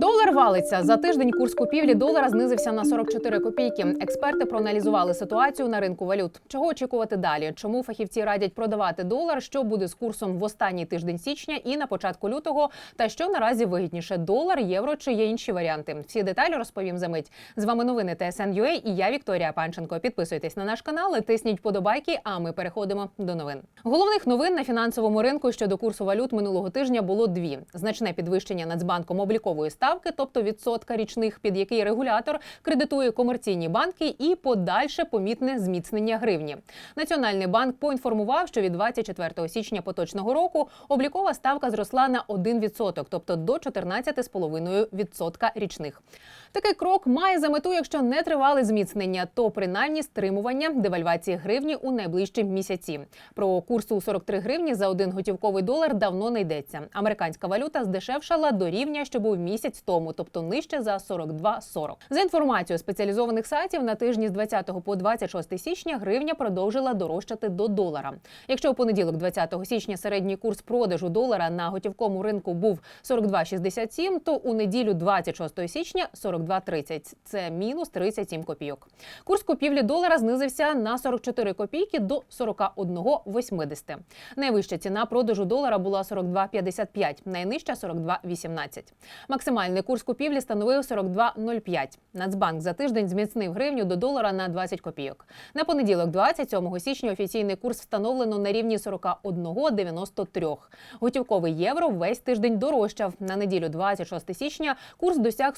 Долар валиться за тиждень. Курс купівлі долара знизився на 44 копійки. Експерти проаналізували ситуацію на ринку валют. Чого очікувати далі? Чому фахівці радять продавати долар? Що буде з курсом в останній тиждень січня і на початку лютого? Та що наразі вигідніше долар, євро чи є інші варіанти? Всі деталі розповім за мить. З вами новини ТСН.UA і я Вікторія Панченко. Підписуйтесь на наш канал, тисніть подобайки. А ми переходимо до новин. Головних новин на фінансовому ринку щодо курсу валют минулого тижня було дві: значне підвищення Нацбанком облікової ставки, тобто відсотка річних, під який регулятор кредитує комерційні банки, і подальше помітне зміцнення гривні. Національний банк поінформував, що від 24 січня поточного року облікова ставка зросла на 1%, тобто до 14,5% річних. Такий крок має за мету, якщо не тривали зміцнення, то принаймні стримування девальвації гривні у найближчі місяці. Про курс у 43 гривні за один готівковий долар давно не йдеться. Американська валюта здешевшала до рівня, що був місяць тому, тобто нижче за 42,40. За інформацією спеціалізованих сайтів, на тижні з 20 по 26 січня гривня продовжила дорожчати до долара. Якщо у понеділок, 20 січня, середній курс продажу долара на готівковому ринку був 42,67, то у неділю 26 січня 42,30. Це мінус 37 копійок. Курс купівлі долара знизився на 44 копійки до 41,80. Найвища ціна продажу долара була 42,55, найнижча 42,18. Максимальний курс купівлі становив 42,05. Нацбанк за тиждень зміцнив гривню до долара на 20 копійок. На понеділок, 27 січня, офіційний курс встановлено на рівні 41,93. Готівковий євро весь тиждень дорожчав. На неділю, 26 січня, курс досяг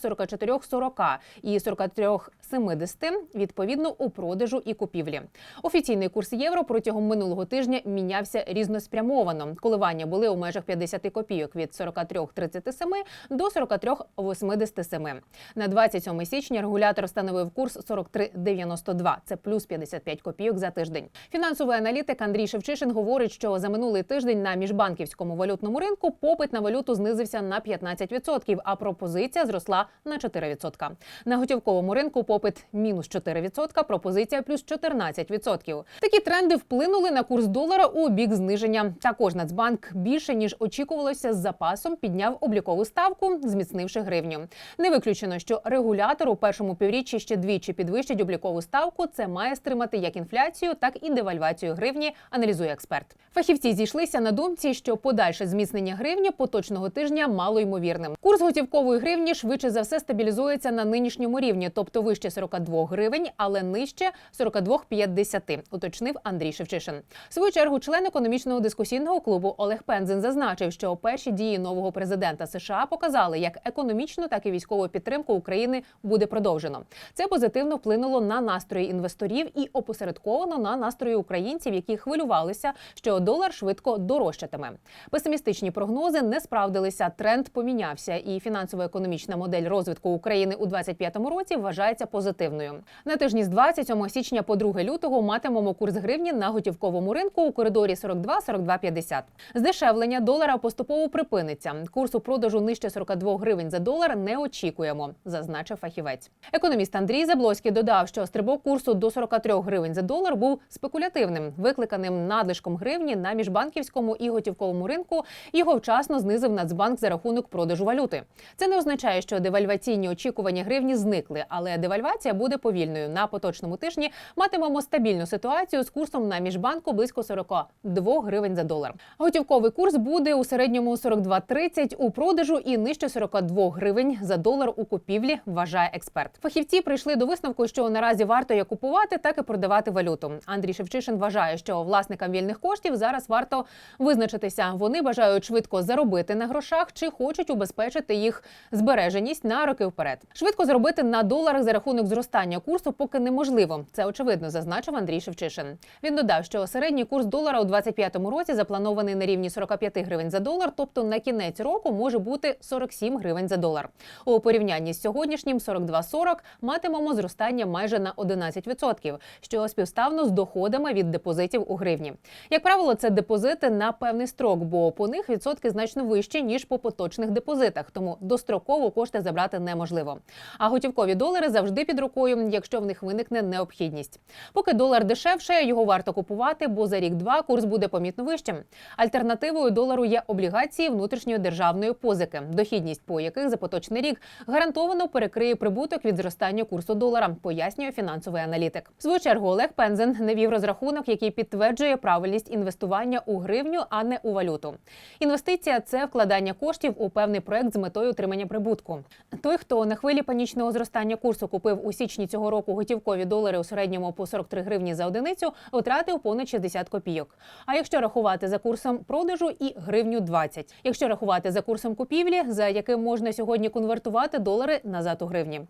44,40 і 43,70, відповідно, у продажу і купівлі. Офіційний курс євро протягом минулого тижня мінявся різноспрямовано. Коливання були у межах 50 копійок від 43,37 до 43,87. На 27 січня регулятор встановив курс 43,92. Це плюс 55 копійок за тиждень. Фінансовий аналітик Андрій Шевчишин говорить, що за минулий тиждень на міжбанківському валютному ринку попит на валюту знизився на 15%, а пропозиція зросла на 4%. На готівковому ринку попит мінус 4%, пропозиція плюс 14%. Такі тренди вплинули на курс долара у бік зниження. Також Нацбанк більше ніж очікувалося з запасом підняв облікову ставку, зміцнивши гривню. Не виключено, що регулятор у першому півріччі ще двічі підвищить облікову ставку. Це має стримати як інфляцію, так і девальвацію гривні. Аналізує експерт. Фахівці зійшлися на думці, що подальше зміцнення гривні поточного тижня мало ймовірним. Курс готівкової гривні швидше за все стабілізується на нинішньому рівні, тобто вище 42 гривень, але нижче 42,50, уточнив Андрій Шевчишин. В свою чергу член економічного дискусійного клубу Олег Пензин зазначив, що перші дії нового президента США показали, як економічну, так і військову підтримку України буде продовжено. Це позитивно вплинуло на настрої інвесторів і опосередковано на настрої українців, які хвилювалися, що долар швидко дорожчатиме. Песимістичні прогнози не справдилися. Тренд помінявся, і фінансово-економічна модель розвитку України у 2025 році вважається позитивною. На тижні з 27 січня по 2 лютого матимемо курс гривні на готівковому ринку у коридорі 42-42,50. Здешевлення долара поступово припиниться. Курсу продажу нижче 42 гривень за долар не очікуємо, зазначив фахівець. Економіст Андрій Заблоський додав, що стрибок курсу до 43 гривень за долар був спекулятивним, викликаним надлишком гривні на міжбанківському і готівковому ринку. Його вчасно знизив Нацбанк за рахунок продажу валюти. Це не означає, що девальваційні очікування гривні зникли, але девальвація буде повільною. На поточному тижні матимемо стабільну ситуацію з курсом на міжбанку близько 42 гривень за долар. Готівковий курс буде у середньому 42,30 у продажу і нижче 42 гривень за долар у купівлі. Вважає експерт. Фахівці прийшли до висновку, що наразі варто як купувати, так і продавати валюту. Андрій Шевчишин вважає, що власникам вільних коштів зараз варто визначитися. Вони бажають швидко заробити на грошах чи хочуть убезпечити їх збереженість на роки вперед. Швидко заробити на доларах за рахунок зростання курсу поки неможливо. Це очевидно, зазначив Андрій Шевчишин. Він додав, що середній курс долара у 2025 році запланований на рівні 45 гривень за долар, тобто на кінець року може бути 47 гривень за долар. У порівнянні з сьогоднішнім 42,40 матимемо зростання майже на 11%, що співставно з доходами від депозитів у гривні. Як правило, це депозити на певний строк, бо по них відсотки значно вищі ніж по поточних депозитах, тому достроково кошти забрати неможливо. Неможливо. А готівкові долари завжди під рукою, якщо в них виникне необхідність. Поки долар дешевше, його варто купувати, бо за рік-два курс буде помітно вищим. Альтернативою долару є облігації внутрішньої державної позики, дохідність по яких за поточний рік гарантовано перекриє прибуток від зростання курсу долара, пояснює фінансовий аналітик. В свою чергу Олег Пензен навів розрахунок, який підтверджує правильність інвестування у гривню, а не у валюту. Інвестиція це вкладання коштів у певний проект з метою отримання прибутку. Той, хто на хвилі панічного зростання курсу купив у січні цього року готівкові долари у середньому по 43 гривні за одиницю, втратив понад 60 копійок. А якщо рахувати за курсом продажу і гривню 20. Якщо рахувати за курсом купівлі, за яким можна сьогодні конвертувати долари назад у гривні.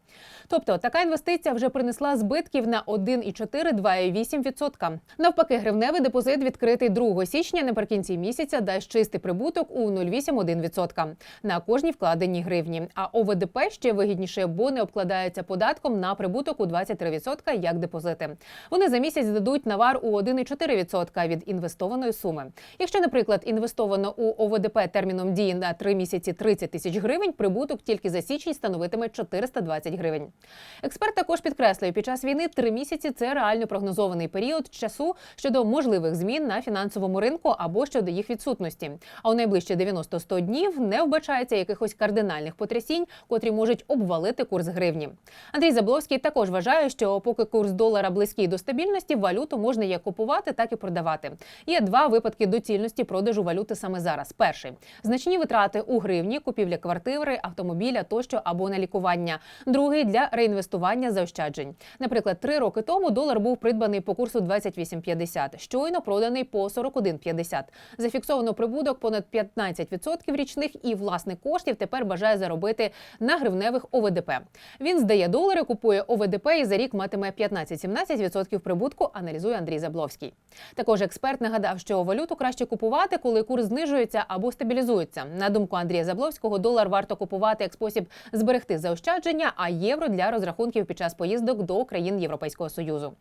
Тобто така інвестиція вже принесла збитків на 1,4-2,8%. Навпаки, гривневий депозит відкритий 2 січня наприкінці місяця дасть чистий прибуток у 0,8-1% на кожній вкладеній гривні. А ОВДП ще вигідніше, бо не обкладається податком на прибуток у 23% як депозити. Вони за місяць дадуть навар у 1,4% від інвестованої суми. Якщо, наприклад, інвестовано у ОВДП терміном дії на 3 місяці 30 тисяч гривень, прибуток тільки за січень становитиме 420 гривень. Експерт також підкреслює, під час війни 3 місяці це реально прогнозований період часу щодо можливих змін на фінансовому ринку або щодо їх відсутності. А у найближчі 90-100 днів не вбачається якихось кардинальних потрясінь, котрі можуть обвалити курс гривні. Андрій Забловський також вважає, що поки курс долара близький до стабільності, валюту можна як купувати, так і продавати. Є два випадки доцільності продажу валюти саме зараз. Перший значні витрати у гривні, купівля квартири, автомобіля тощо або на лікування. Другий для реінвестування заощаджень. Наприклад, три роки тому долар був придбаний по курсу 28,50, щойно проданий по 41,50. Зафіксовано прибуток понад 15% річних, і власник коштів тепер бажає заробити на гривневих ОВДП. Він здає долари, купує ОВДП і за рік матиме 15-17% прибутку. Аналізує Андрій Забловський. Також експерт нагадав, що валюту краще купувати, коли курс знижується або стабілізується. На думку Андрія Забловського, долар варто купувати як спосіб зберегти заощадження, а євро для розрахунків під час поїздок до країн Європейського союзу.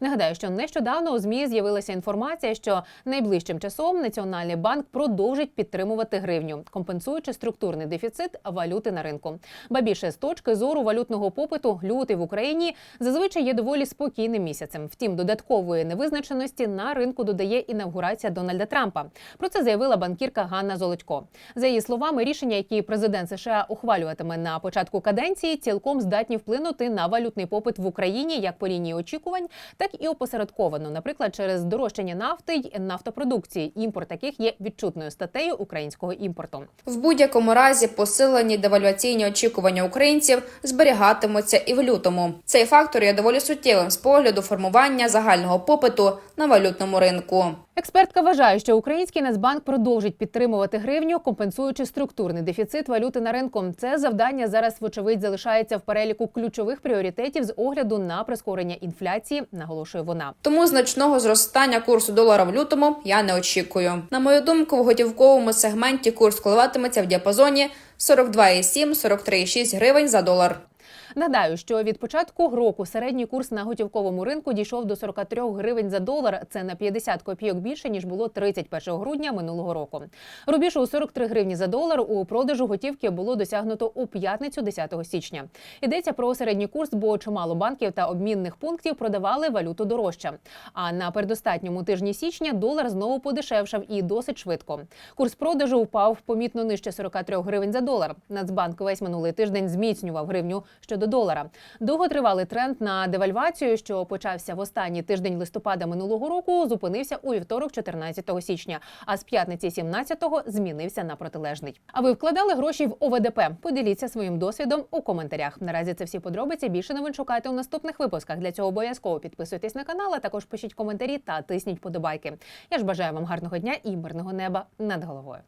Нагадаю, що нещодавно у змі з'явилася інформація, що найближчим часом Національний банк продовжить підтримувати гривню, компенсуючи структурний дефіцит валюти на ринку. Ба більше точки зору валютного попиту лютий в Україні зазвичай є доволі спокійним місяцем. Втім, додаткової невизначеності на ринку додає інавгурація Дональда Трампа. Про це заявила банкірка Ганна Золотько. За її словами, рішення, які президент США ухвалюватиме на початку каденції, цілком здатні вплинути на валютний попит в Україні як по лінії очікувань, так і опосередковано, наприклад, через здорожчання нафти й нафтопродукції, імпорт яких є відчутною статтею українського імпорту. В будь-якому разі посилені девальваційні очікування українців зберігатимуться і в лютому. Цей фактор є доволі суттєвим з погляду формування загального попиту на валютному ринку. Експертка вважає, що український Нацбанк продовжить підтримувати гривню, компенсуючи структурний дефіцит валюти на ринку. Це завдання зараз, вочевидь, залишається в переліку ключових пріоритетів з огляду на прискорення інфляції, наголошує вона. Тому значного зростання курсу долара в лютому я не очікую. На мою думку, в готівковому сегменті курс коливатиметься в діапазоні 42,7-43,6 гривень за долар. Нагадаю, що від початку року середній курс на готівковому ринку дійшов до 43 гривень за долар. Це на 50 копійок більше ніж було 31 грудня минулого року. Рубіж у 43 гривні за долар у продажу готівки було досягнуто у п'ятницю 10 січня. Йдеться про середній курс, бо чимало банків та обмінних пунктів продавали валюту дорожче. А на передостатньому тижні січня долар знову подешевшав і досить швидко. Курс продажу впав помітно нижче 43 гривень за долар. Нацбанк весь минулий тиждень зміцнював гривню щодо долара. Довготривалий тренд на девальвацію, що почався в останній тиждень листопада минулого року, зупинився у вівторок, 14 січня. А з п'ятниці 17-го змінився на протилежний. А ви вкладали гроші в ОВДП? Поділіться своїм досвідом у коментарях. Наразі це всі подробиці. Більше новин шукайте у наступних випусках. Для цього обов'язково підписуйтесь на канал, а також пишіть коментарі та тисніть подобайки. Я ж бажаю вам гарного дня і мирного неба над головою.